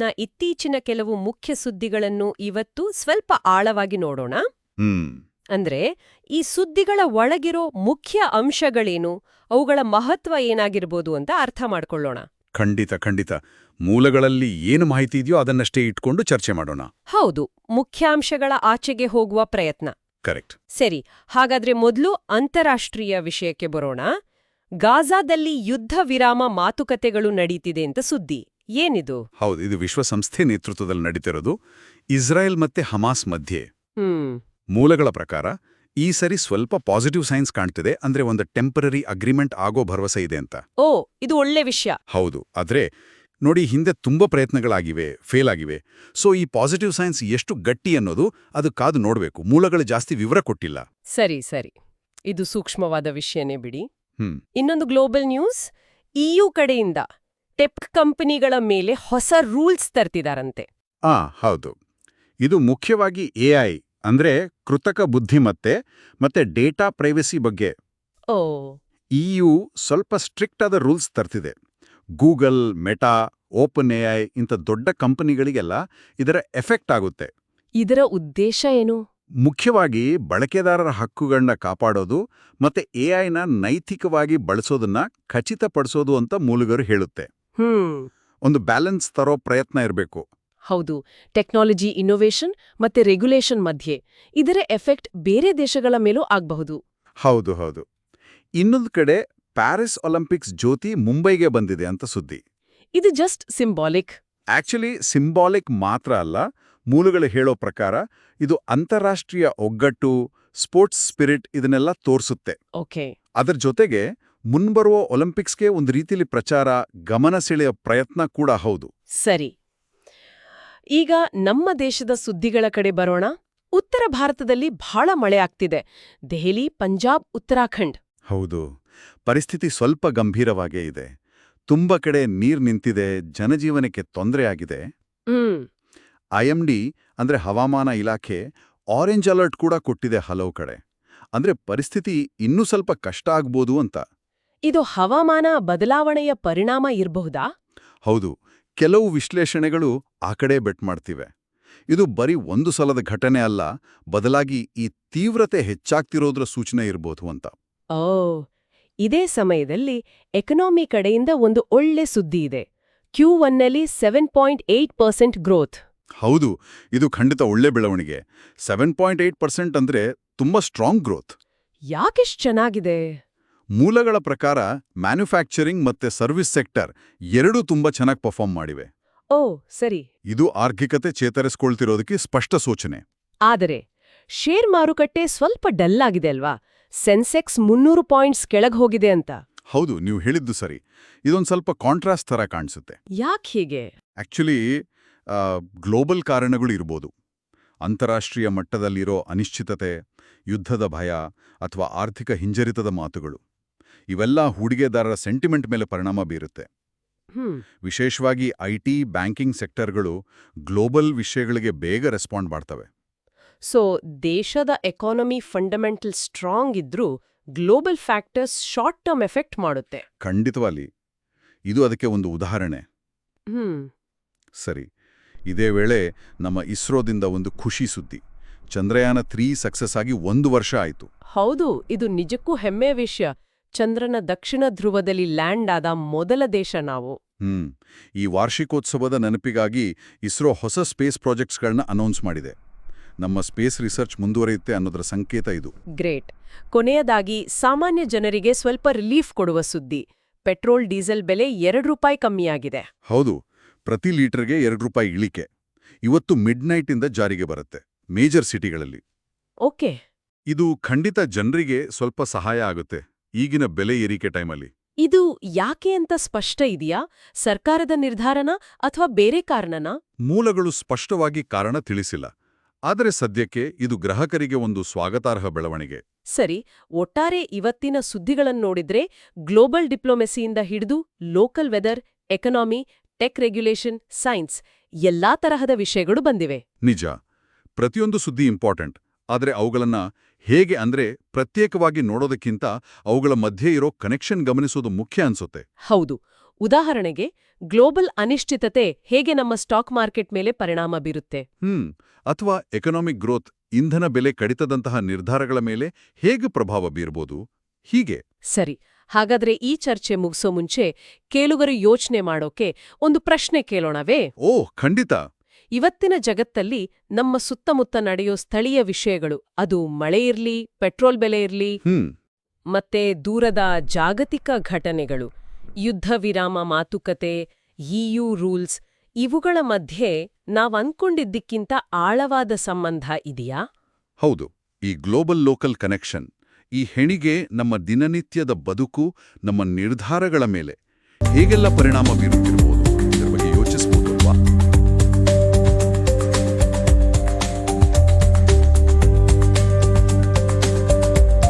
ನ್ಯೂಸ್ನ ಇತ್ತೀಚಿನ ಕೆಲವು ಮುಖ್ಯ ಸುದ್ದಿಗಳನ್ನು ಇವತ್ತು ಸ್ವಲ್ಪ ಆಳವಾಗಿ ನೋಡೋಣ. ಅಂದ್ರೆ ಈ ಸುದ್ದಿಗಳ ಒಳಗಿರೋ ಮುಖ್ಯ ಅಂಶಗಳೇನು ಅವುಗಳ ಮಹತ್ವ ಏನಾಗಿರ್ಬೋದು ಅಂತ ಅರ್ಥ ಮಾಡ್ಕೊಳ್ಳೋಣ. ಖಂಡಿತ ಖಂಡಿತ. ಮೂಲಗಳಲ್ಲಿ ಏನು ಮಾಹಿತಿ ಇದೆಯೋ ಅದನ್ನಷ್ಟೇ ಇಟ್ಕೊಂಡು ಚರ್ಚೆ ಮಾಡೋಣ. ಹೌದು ಮುಖ್ಯಾಂಶಗಳ ಆಚೆಗೆ ಹೋಗುವ ಪ್ರಯತ್ನ. ಕರೆಕ್ಟ್. ಸರಿ ಹಾಗಾದ್ರೆ ಮೊದಲು ಅಂತಾರಾಷ್ಟ್ರೀಯ ವಿಷಯಕ್ಕೆ ಬರೋಣ. ಗಾಜಾದಲ್ಲಿ ಯುದ್ಧ ವಿರಾಮ ಮಾತುಕತೆಗಳು ನಡೀತಿದೆ ಅಂತ ಸುದ್ದಿ. ಏನಿದು? ಹೌದು ಇದು ವಿಶ್ವಸಂಸ್ಥೆ ನೇತೃತ್ವದಲ್ಲಿ ನಡೀತಿರೋದು ಇಸ್ರಾಯೇಲ್ ಮತ್ತೆ ಹಮಾಸ್ ಮಧ್ಯೆ. ಮೂಲಗಳ ಪ್ರಕಾರ ಈ ಸರಿ ಸ್ವಲ್ಪ ಪಾಸಿಟಿವ್ ಸೈನ್ಸ್ ಕಾಣ್ತಿದೆ ಅಂದ್ರೆ ಒಂದು ಟೆಂಪರರಿ ಅಗ್ರಿಮೆಂಟ್ ಆಗೋ ಭರವಸೆ ಇದೆ ಅಂತ. ಓ ಇದು ಒಳ್ಳೆ ವಿಷಯ. ಹೌದು ಆದ್ರೆ ನೋಡಿ ಹಿಂದೆ ತುಂಬಾ ಪ್ರಯತ್ನಗಳಾಗಿವೆ ಫೇಲ್ ಆಗಿವೆ. ಸೊ ಈ ಪಾಸಿಟಿವ್ ಸೈನ್ಸ್ ಎಷ್ಟು ಗಟ್ಟಿ ಅನ್ನೋದು ಅದು ಕಾದು ನೋಡ್ಬೇಕು. ಮೂಲಗಳು ಜಾಸ್ತಿ ವಿವರ ಕೊಟ್ಟಿಲ್ಲ. ಸರಿ ಸರಿ. ಇದು ಸೂಕ್ಷ್ಮವಾದ ವಿಷಯನೇ ಬಿಡಿ. ಹ್ಮ್. ಇನ್ನೊಂದು ಗ್ಲೋಬಲ್ ನ್ಯೂಸ್ ಇಯು ಕಡೆಯಿಂದ ಟೆಕ್ ಕಂಪನಿಗಳ ಮೇಲೆ ಹೊಸ ರೂಲ್ಸ್ ತರ್ತಿದಾರಂತೆ. ಆ ಹೌದು. ಇದು ಮುಖ್ಯವಾಗಿ ಎಐ ಅಂದ್ರೆ ಕೃತಕ ಬುದ್ಧಿಮತ್ತೆ ಮತ್ತೆ ಡೇಟಾ ಪ್ರೈವಸಿ ಬಗ್ಗೆ. ಓ. ಇಯು ಸ್ವಲ್ಪ ಸ್ಟ್ರಿಕ್ಟ್ ಆದ ರೂಲ್ಸ್ ತರ್ತಿದೆ. ಗೂಗಲ್ ಮೆಟಾ ಓಪನ್ ಎಐ ಇಂಥ ದೊಡ್ಡ ಕಂಪನಿಗಳಿಗೆಲ್ಲ ಇದರ ಎಫೆಕ್ಟ್ ಆಗುತ್ತೆ. ಇದರ ಉದ್ದೇಶ ಏನು? ಮುಖ್ಯವಾಗಿ ಬಳಕೆದಾರರ ಹಕ್ಕುಗಳನ್ನ ಕಾಪಾಡೋದು ಮತ್ತೆ ಎಐನ ನೈತಿಕವಾಗಿ ಬಳಸೋದನ್ನ ಖಚಿತಪಡಿಸೋದು ಅಂತ ಮೂಲಗರು ಹೇಳುತ್ತೆ. ಒಂದು ಬ್ಯಾಲೆನ್ಸ್ ತರೋ ಪ್ರಯತ್ನ ಇರಬೇಕು. ಹೌದು. ಟೆಕ್ನಾಲಜಿ ಇನ್ನೋವೇಷನ್ ಮತ್ತೆ ರೆಗ್ಯುಲೇಷನ್ ಮಧ್ಯೆ. ಇದರ ಎಫೆಕ್ಟ್ ಬೇರೆ ದೇಶಗಳ ಮೇಲೂ ಆಗಬಹುದು. ಹೌದು ಹೌದು. ಇನ್ನೊಂದು ಕಡೆ ಪ್ಯಾರಿಸ್ ಒಲಿಂಪಿಕ್ಸ್ ಜ್ಯೋತಿ ಮುಂಬೈಗೆ ಬಂದಿದೆ ಅಂತ ಸುದ್ದಿ. ಇದು ಜಸ್ಟ್ ಸಿಂಬಾಲಿಕ್. ಆಕ್ಚುಲಿ ಸಿಂಬಾಲಿಕ್ ಮಾತ್ರ ಅಲ್ಲ ಮೂಲಗಳು ಹೇಳೋ ಪ್ರಕಾರ ಇದು ಅಂತಾರಾಷ್ಟ್ರೀಯ ಒಗ್ಗಟ್ಟು ಸ್ಪೋರ್ಟ್ಸ್ ಸ್ಪಿರಿಟ್ ಇದನ್ನೆಲ್ಲ ತೋರಿಸುತ್ತೆ. ಓಕೆ. ಅದರ ಜೊತೆಗೆ ಮುನ್ಬರುವ ಒಲಿಂಪಿಕ್ಸ್ಗೆ ಒಂದು ರೀತಿಯಲ್ಲಿ ಪ್ರಚಾರ ಗಮನ ಸೆಳೆಯೋ ಪ್ರಯತ್ನ ಕೂಡ ಹೌದು. ಸರಿ. ಈಗ ನಮ್ಮ ದೇಶದ ಸುದ್ದಿಗಳ ಕಡೆ ಬರೋಣ. ಉತ್ತರ ಭಾರತದಲ್ಲಿ ಬಹಳ ಮಳೆ ಆಗ್ತಿದೆ. ದೆಹಲಿ ಪಂಜಾಬ್ ಉತ್ತರಾಖಂಡ್. ಹೌದು. ಪರಿಸ್ಥಿತಿ ಸ್ವಲ್ಪ ಗಂಭೀರವಾಗೇ ಇದೆ. ತುಂಬ ಕಡೆ ನೀರ್ ನಿಂತಿದೆ ಜನಜೀವನಕ್ಕೆ ತೊಂದರೆ ಆಗಿದೆ. ಐಎಂಡಿ ಅಂದ್ರೆ ಹವಾಮಾನ ಇಲಾಖೆ ಆರೆಂಜ್ ಅಲರ್ಟ್ ಕೂಡ ಕೊಟ್ಟಿದೆ ಹಲವು ಕಡೆ. ಅಂದ್ರೆ ಪರಿಸ್ಥಿತಿ ಇನ್ನೂ ಸ್ವಲ್ಪ ಕಷ್ಟ ಆಗ್ಬೋದು ಅಂತ. ಇದು ಹವಾಮಾನ ಬದಲಾವಣೆಯ ಪರಿಣಾಮ ಇರಬಹುದಾ? ಹೌದು. ಕೆಲವು ವಿಶ್ಲೇಷಣೆಗಳು ಆ ಕಡೆ ಬೆಟ್ ಮಾಡ್ತಿವೆ. ಇದು ಬರೀ ಒಂದು ಸಲದ ಘಟನೆ ಅಲ್ಲ ಬದಲಾಗಿ ಈ ತೀವ್ರತೆ ಹೆಚ್ಚಾಗ್ತಿರೋದ್ರ ಸೂಚನೆ ಇರಬಹುದು ಅಂತ. ಓ ಇದೇ ಸಮಯದಲ್ಲಿ ಎಕನಾಮಿ ಕಡೆಯಿಂದ ಒಂದು ಒಳ್ಳೆ ಸುದ್ದಿ ಇದೆ. ಕ್ಯೂ ಒನ್ನಲ್ಲಿ seven point eight percent growth ಹೌದು ಇದು ಖಂಡಿತ ಒಳ್ಳೆ ಬೆಳವಣಿಗೆ. ಸೆವೆನ್ ಪಾಯಿಂಟ್ ಏಟ್ ಪರ್ಸೆಂಟ್ ಅಂದ್ರೆ ತುಂಬಾ ಸ್ಟ್ರಾಂಗ್ ಗ್ರೋತ್ ಯಾಕೆಷ್ಟು ಚೆನ್ನಾಗಿದೆ? ಮೂಲಗಳ ಪ್ರಕಾರ ಮ್ಯಾನುಫ್ಯಾಕ್ಚರಿಂಗ್ ಮತ್ತೆ ಸರ್ವಿಸ್ ಸೆಕ್ಟರ್ ಎರಡೂ ತುಂಬಾ ಚೆನ್ನಾಗಿ ಪರ್ಫಾರ್ಮ್ ಮಾಡಿವೆ. ಓ ಸರಿ. ಇದು ಆರ್ಥಿಕತೆ ಚೇತರಿಸ್ಕೊಳ್ತಿರೋದಕ್ಕೆ ಸ್ಪಷ್ಟ ಸೂಚನೆ. ಆದರೆ ಶೇರ್ ಮಾರುಕಟ್ಟೆ ಸ್ವಲ್ಪ ಡಲ್ ಆಗಿದೆ ಅಲ್ವಾ? ಸೆನ್ಸೆಕ್ಸ್ ಮುನ್ನೂರು ಪಾಯಿಂಟ್ಸ್ ಕೆಳಗ್ ಹೋಗಿದೆ ಅಂತ. ಹೌದು ನೀವು ಹೇಳಿದ್ದು ಸರಿ. ಇದೊಂದು ಸ್ವಲ್ಪ ಕಾಂಟ್ರಾಸ್ಟ್ ಥರ ಕಾಣಿಸುತ್ತೆ. ಯಾಕೆ ಹೀಗೆ? ಆಕ್ಚುಲಿ ಗ್ಲೋಬಲ್ ಕಾರಣಗಳು ಇರ್ಬೋದು. ಅಂತಾರಾಷ್ಟ್ರೀಯ ಮಟ್ಟದಲ್ಲಿರೋ ಅನಿಶ್ಚಿತತೆ ಯುದ್ಧದ ಭಯ ಅಥವಾ ಆರ್ಥಿಕ ಹಿಂಜರಿತದ ಮಾತುಗಳು. ಇವೆಲ್ಲ ಹೂಡಿಕೆದಾರರ ಸೆಂಟಿಮೆಂಟ್ ಮೇಲೆ ಪರಿಣಾಮ ಬೀರುತ್ತೆ. ಹ್ಮ್. ವಿಶೇಷವಾಗಿ ಐಟಿ ಬ್ಯಾಂಕಿಂಗ್ ಸೆಕ್ಟರ್ಗಳು ಗ್ಲೋಬಲ್ ವಿಷಯಗಳಿಗೆ ಬೇಗ ರೆಸ್ಪಾಂಡ್ ಮಾಡ್ತವೆ. ಸೊ ದೇಶದ ಎಕಾನಮಿ ಫಂಡಮೆಂಟಲ್ ಸ್ಟ್ರಾಂಗ್ ಇದ್ರೂ global factors short term effect ಮಾಡುತ್ತೆ. ಖಂಡಿತವಾಗಿ ಇದು ಅದಕ್ಕೆ ಒಂದು ಉದಾಹರಣೆ. ಸರಿ. ಇದೇ ವೇಳೆ ನಮ್ಮ ಇಸ್ರೋದಿಂದ ಒಂದು ಖುಷಿ ಸುದ್ದಿ. ಚಂದ್ರಯಾನ ತ್ರೀ ಸಕ್ಸಸ್ ಆಗಿ ಒಂದು ವರ್ಷ ಆಯಿತು. ಹೌದು ಇದು ನಿಜಕ್ಕೂ ಹೆಮ್ಮೆಯ ವಿಷಯ. ಚಂದ್ರನ ದಕ್ಷಿಣ ಧ್ರುವದಲ್ಲಿ ಲ್ಯಾಂಡ್ ಆದ ಮೊದಲ ದೇಶ ನಾವು. ಹ್ಮ್. ಈ ವಾರ್ಷಿಕೋತ್ಸವದ ನೆನಪಿಗಾಗಿ ಇಸ್ರೋ ಹೊಸ ಸ್ಪೇಸ್ ಪ್ರಾಜೆಕ್ಟ್ಸ್ಗಳನ್ನ ಅನೌನ್ಸ್ ಮಾಡಿದೆ. ನಮ್ಮ ಸ್ಪೇಸ್ ರಿಸರ್ಚ್ ಮುಂದುವರಿಯುತ್ತೆ ಅನ್ನೋದರ ಸಂಕೇತ ಇದು. ಗ್ರೇಟ್. ಕೊನೆಯದಾಗಿ ಸಾಮಾನ್ಯ ಜನರಿಗೆ ಸ್ವಲ್ಪ ರಿಲೀಫ್ ಕೊಡುವ ಸುದ್ದಿ. ಪೆಟ್ರೋಲ್ ಡೀಸೆಲ್ ಬೆಲೆ ಎರಡು ರೂಪಾಯಿ ಕಮ್ಮಿಯಾಗಿದೆ. ಹೌದು. ಪ್ರತಿ ಲೀಟರ್ಗೆ ಎರಡು ರೂಪಾಯಿ ಇಳಿಕೆ. ಇವತ್ತು ಮಿಡ್ ನೈಟಿಂದ ಜಾರಿಗೆ ಬರುತ್ತೆ ಮೇಜರ್ ಸಿಟಿಗಳಲ್ಲಿ. ಓಕೆ. ಇದು ಖಂಡಿತ ಜನರಿಗೆ ಸ್ವಲ್ಪ ಸಹಾಯ ಆಗುತ್ತೆ. ಈಗಿನ ಬೆಲೆ ಏರಿಕೆ ಟೈಮಲ್ಲಿ? ಇದು ಯಾಕೆ ಅಂತ ಸ್ಪಷ್ಟ ಇದೆಯಾ? ಸರ್ಕಾರದ ನಿರ್ಧಾರನ ಅಥವಾ ಬೇರೆ ಕಾರಣನಾ? ಮೂಲಗಳು ಸ್ಪಷ್ಟವಾಗಿ ಕಾರಣ ತಿಳಿಸಿಲ್ಲ. ಆದರೆ ಸದ್ಯಕ್ಕೆ ಇದು ಗ್ರಾಹಕರಿಗೆ ಒಂದು ಸ್ವಾಗತಾರ್ಹ ಬೆಳವಣಿಗೆ. ಸರಿ ಒಟ್ಟಾರೆ ಇವತ್ತಿನ ಸುದ್ದಿಗಳನ್ನು ನೋಡಿದ್ರೆ ಗ್ಲೋಬಲ್ ಡಿಪ್ಲೊಮೆಸಿಯಿಂದ ಹಿಡಿದು local weather economy tech regulation science ಎಲ್ಲಾ ತರಹದ ವಿಷಯಗಳು ಬಂದಿವೆ. ನಿಜ. ಪ್ರತಿಯೊಂದು ಸುದ್ದಿ ಇಂಪಾರ್ಟೆಂಟ್. ಆದರೆ ಅವುಗಳನ್ನ ಹೇಗೆ ಅಂದ್ರೆ ಪ್ರತ್ಯೇಕವಾಗಿ ನೋಡೋದಕ್ಕಿಂತ ಅವುಗಳ ಮಧ್ಯೆ ಇರೋ ಕನೆಕ್ಷನ್ ಗಮನಿಸೋದು ಮುಖ್ಯ ಅನ್ಸುತ್ತೆ. ಹೌದು. ಉದಾಹರಣೆಗೆ ಗ್ಲೋಬಲ್ ಅನಿಶ್ಚಿತತೆ ಹೇಗೆ ನಮ್ಮ ಸ್ಟಾಕ್ ಮಾರ್ಕೆಟ್ ಮೇಲೆ ಪರಿಣಾಮ ಬೀರುತ್ತೆ? ಹ್ಮ್. ಅಥವಾ ಎಕನಾಮಿಕ್ ಗ್ರೋತ್ ಇಂಧನ ಬೆಲೆ ಕಡಿತದಂತಹ ನಿರ್ಧಾರಗಳ ಮೇಲೆ ಹೇಗೆ ಪ್ರಭಾವ ಬೀರ್ಬೋದು? ಹೀಗೆ. ಸರಿ. ಹಾಗಾದ್ರೆ ಈ ಚರ್ಚೆ ಮುಗಿಸೋ ಮುಂಚೆ ಕೇಳುಗರು ಯೋಚನೆ ಮಾಡೋಕೆ ಒಂದು ಪ್ರಶ್ನೆ ಕೇಳೋಣವೇ? ಓಹ್ ಖಂಡಿತ. ಇವತ್ತಿನ ಜಗತ್ತಲ್ಲಿ ನಮ್ಮ ಸುತ್ತಮುತ್ತ ನಡೆಯೋ ಸ್ಥಳೀಯ ವಿಷಯಗಳು. ಅದು ಮಳೆ ಇರ್ಲಿ ಪೆಟ್ರೋಲ್ ಬೆಲೆ ಇರ್ಲಿ ಮತ್ತೆ ದೂರದ ಜಾಗತಿಕ ಘಟನೆಗಳು. ಯುದ್ಧ ವಿರಾಮ ಮಾತುಕತೆ ಇಯು ರೂಲ್ಸ್ ಇವುಗಳ ಮಧ್ಯೆ ನಾವ್ ಅನ್ಕೊಂಡಿದ್ದಕ್ಕಿಂತ ಆಳವಾದ ಸಂಬಂಧ ಇದೆಯಾ? ಹೌದು. ಈ ಗ್ಲೋಬಲ್ ಲೋಕಲ್ ಕನೆಕ್ಷನ್ ಈ ಹೆಣಿಗೆ ನಮ್ಮ ದಿನನಿತ್ಯದ ಬದುಕು ನಮ್ಮ ನಿರ್ಧಾರಗಳ ಮೇಲೆ ಹೇಗೆಲ್ಲ ಪರಿಣಾಮ ಬೀರುತ್ತಿರಬಹುದು